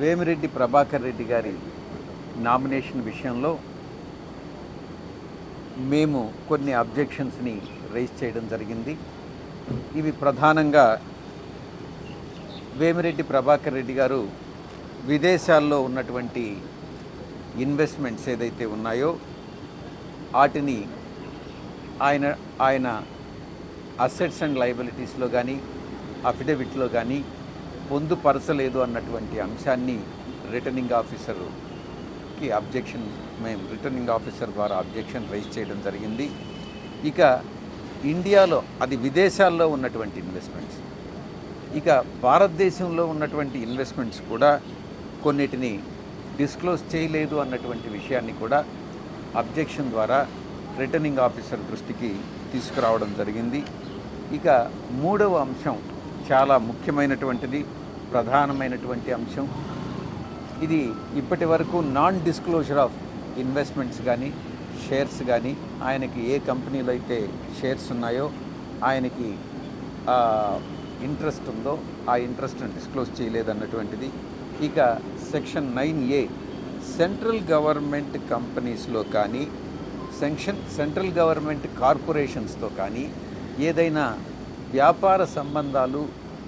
వేమిరెడ్డి ప్రభాకర్ రెడ్డి గారి నామినేషన్ విషయంలో మేము కొన్ని అబ్జెక్షన్స్ని రేజ్ చేయడం జరిగింది. ఇవి ప్రధానంగా వేమిరెడ్డి ప్రభాకర్ రెడ్డి గారు విదేశాల్లో ఉన్నటువంటి ఇన్వెస్ట్మెంట్స్ ఏదైతే ఉన్నాయో వాటిని ఆయన ఆయన అసెట్స్ అండ్ లయబిలిటీస్లో కానీ అఫిడవిట్లో కానీ పొందుపరచలేదు అన్నటువంటి అంశాన్ని రిటర్నింగ్ ఆఫీసర్కి అబ్జెక్షన్ మేము రిటర్నింగ్ ఆఫీసర్ ద్వారా అబ్జెక్షన్ రైజ్ చేయడం జరిగింది. ఇక ఇండియాలో అది విదేశాల్లో ఉన్నటువంటి ఇన్వెస్ట్మెంట్స్. ఇక భారతదేశంలో ఉన్నటువంటి ఇన్వెస్ట్మెంట్స్ కూడా కొన్నిటిని డిస్క్లోజ్ చేయలేదు అన్నటువంటి విషయాన్ని కూడా అబ్జెక్షన్ ద్వారా రిటర్నింగ్ ఆఫీసర్ దృష్టికి తీసుకురావడం జరిగింది. ఇక మూడవ అంశం చాలా ముఖ్యమైనటువంటిది. ప్రధానమైనటువంటి అంశం. ఇది ఇప్పటి వరకు నాన్ డిస్క్లోజర్ ఆఫ్ ఇన్వెస్ట్మెంట్స్ కానీ షేర్స్ కానీ ఆయనకి ఏ కంపెనీలో అయితే షేర్స్ ఉన్నాయో ఆయనకి ఇంట్రెస్ట్ ఉందో ఆ ఇంట్రెస్ట్ని డిస్క్లోజ్ చేయలేదన్నటువంటిది. ఇక section nine A central government కంపెనీస్లో కానీ సెంక్షన్ సెంట్రల్ గవర్నమెంట్ కార్పొరేషన్స్తో కానీ ఏదైనా వ్యాపార సంబంధాలు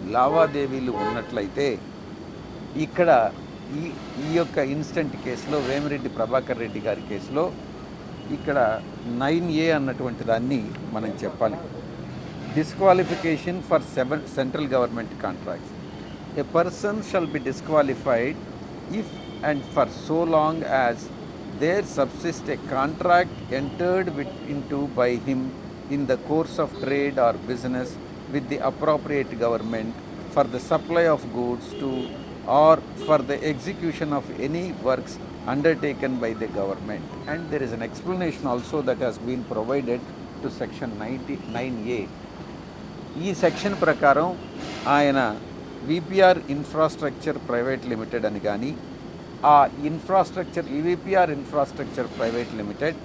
లావాదేవీలు ఉన్నట్లయితే ఇక్కడ ఈ ఈ యొక్క ఇన్స్టెంట్ కేసులో వేమిరెడ్డి ప్రభాకర్ రెడ్డి గారి కేసులో ఇక్కడ నైన్ ఏ అన్నటువంటి దాన్ని మనం చెప్పాలి. Disqualification for seven central government contracts a person shall be disqualified if and for so long as there subsist a contract entered with into by him in the course of trade or business with the appropriate government for the supply of goods to or for the execution of any works undertaken by the government. And there is an explanation also that has been provided to section 99A ఈ section ప్రకారం ఆయన VPR infrastructure private limited అని కానీ ఆ infrastructure EVPR infrastructure private limited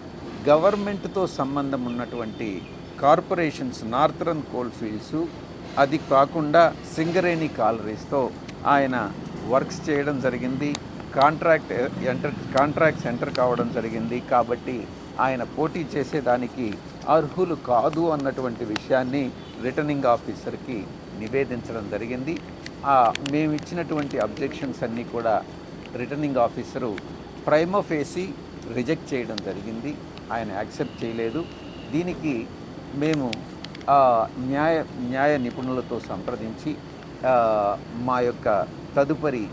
గవర్నమెంట్తో సంబంధం ఉన్నటువంటి corporations northern coal fields అది కాకుండా సింగరేణి కాలరీస్తో ఆయన వర్క్స్ చేయడం జరిగింది. కాంట్రాక్ట్ ఎంటర్ కాంట్రాక్ట్స్ ఎంటర్ కావడం జరిగింది. కాబట్టి ఆయన పోటీ చేసేదానికి అర్హులు కాదు అన్నటువంటి విషయాన్ని రిటర్నింగ్ ఆఫీసర్కి నివేదించడం జరిగింది. మేము ఇచ్చినటువంటి అబ్జెక్షన్స్ అన్నీ కూడా రిటర్నింగ్ ఆఫీసరు ప్రైమోఫేసి రిజెక్ట్ చేయడం జరిగింది. ఆయన యాక్సెప్ట్ చేయలేదు. దీనికి మేము న్యాయ న్యాయ నిపుణులతో సంప్రదించి మా యొక్క తదుపరి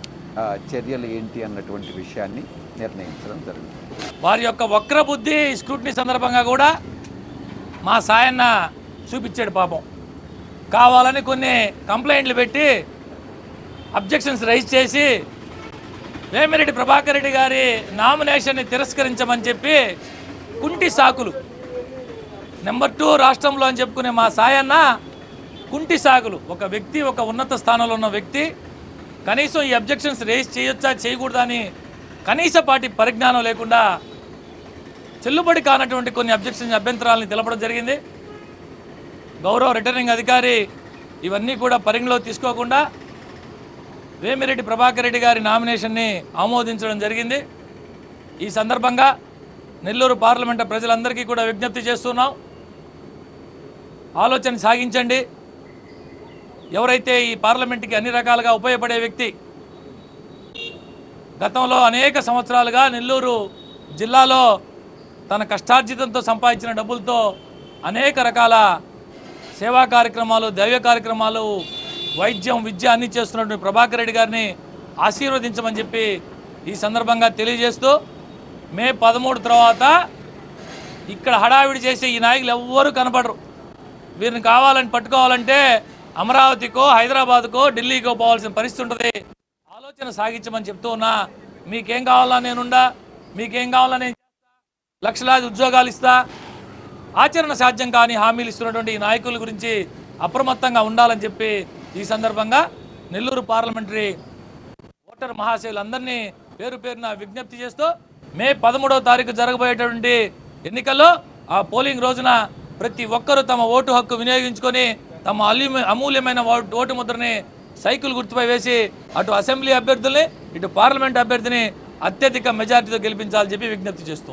చర్యలు ఏంటి అన్నటువంటి విషయాన్ని నిర్ణయించడం జరిగింది. వారి యొక్క వక్రబుద్ధి స్క్రూటినీ సందర్భంగా కూడా మా సాయన్న చూపించాడు పాపం. కావాలని కొన్ని కంప్లైంట్లు పెట్టి అబ్జెక్షన్స్ రైజ్ చేసి వేమిరెడ్డి ప్రభాకర్ రెడ్డి గారి నామినేషన్ని తిరస్కరించమని చెప్పి కుంటి సాకులు నెంబర్ టూ రాష్ట్రంలో అని చెప్పుకునే మా సాయన్న కుంటి సాగులు. ఒక వ్యక్తి ఒక ఉన్నత స్థానంలో ఉన్న వ్యక్తి కనీసం ఈ అబ్జెక్షన్స్ రేస్ చేయొచ్చా చేయకూడదా అని కనీసపాటి పరిజ్ఞానం లేకుండా చెల్లుబడి కానటువంటి కొన్ని అబ్జెక్షన్స్ అభ్యంతరాలను తెలపడం జరిగింది. గౌరవ రిటర్నింగ్ అధికారి ఇవన్నీ కూడా పరిగణలో తీసుకోకుండా వేమిరెడ్డి ప్రభాకర్ రెడ్డి గారి నామినేషన్ని ఆమోదించడం జరిగింది. ఈ సందర్భంగా నెల్లూరు పార్లమెంటు ప్రజలందరికీ కూడా విజ్ఞప్తి చేస్తున్నాం. ఆలోచన సాగించండి. ఎవరైతే ఈ పార్లమెంట్కి అన్ని రకాలుగా ఉపయోగపడే వ్యక్తి గతంలో అనేక సంవత్సరాలుగా నెల్లూరు జిల్లాలో తన కష్టార్జితంతో సంపాదించిన డబ్బులతో అనేక రకాల సేవా కార్యక్రమాలు దైవ కార్యక్రమాలు వైద్యం విద్య అన్ని చేస్తున్నటువంటి ప్రభాకర్ రెడ్డి గారిని ఆశీర్వదించమని చెప్పి ఈ సందర్భంగా తెలియజేస్తూ మే పదమూడు తర్వాత ఇక్కడ హడావిడి చేసే ఈ నాయకులు ఎవ్వరూ కనపడరు. వీరిని కావాలని పట్టుకోవాలంటే అమరావతికో హైదరాబాద్కో ఢిల్లీకో పోవాల్సిన పరిస్థితి ఉంటుంది. ఆలోచన సాగించమని చెప్తూ ఉన్నా మీకేం కావాలా నేనుండా మీకేం కావాలా నేను లక్షలాది ఉద్యోగాలు ఇస్తా ఆచరణ సాధ్యం కాని హామీలు ఇస్తున్నటువంటి ఈ నాయకుల గురించి అప్రమత్తంగా ఉండాలని చెప్పి ఈ సందర్భంగా నెల్లూరు పార్లమెంటరీ ఓటర్ మహాశయులందరినీ పేరు పేరున విజ్ఞప్తి చేస్తూ మే పదమూడవ తారీఖు జరగబోయేటటువంటి ఎన్నికల్లో ఆ పోలింగ్ రోజున ప్రతి ఒక్కరూ తమ ఓటు హక్కు వినియోగించుకొని తమ అమూల్యమైన ఓటు ముద్రని సైకిల్ గుర్తుపై వేసి అటు అసెంబ్లీ అభ్యర్థుల్ని ఇటు పార్లమెంట్ అభ్యర్థిని అత్యధిక మెజార్టీతో గెలిపించాలని చెప్పి విజ్ఞప్తి చేస్తూ